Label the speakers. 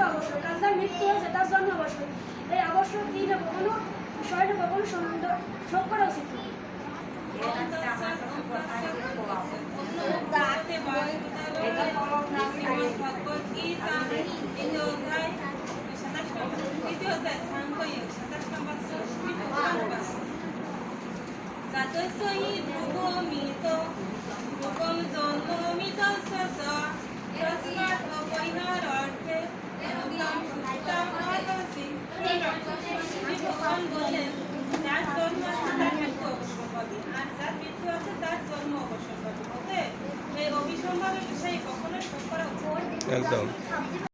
Speaker 1: অবসর কারণ তার মৃত্যু হয়েছে তার জন্ম অবসর এই অবসর দিনে কখনো? বিষয়টা কখনো শোক করা উচিত নয়।
Speaker 2: জাতসই ভূমিত ভূগম বললেন জন্ম আছে তার মৃত্যু অবশ্যম্ভাবী আর যার মৃত্যু আছে, তার জন্ম অবশ্যম্ভাবী ওকে এই অবিসম্ভাবের বিষয়ে কখনোই শোক করা উচিত
Speaker 3: একদম।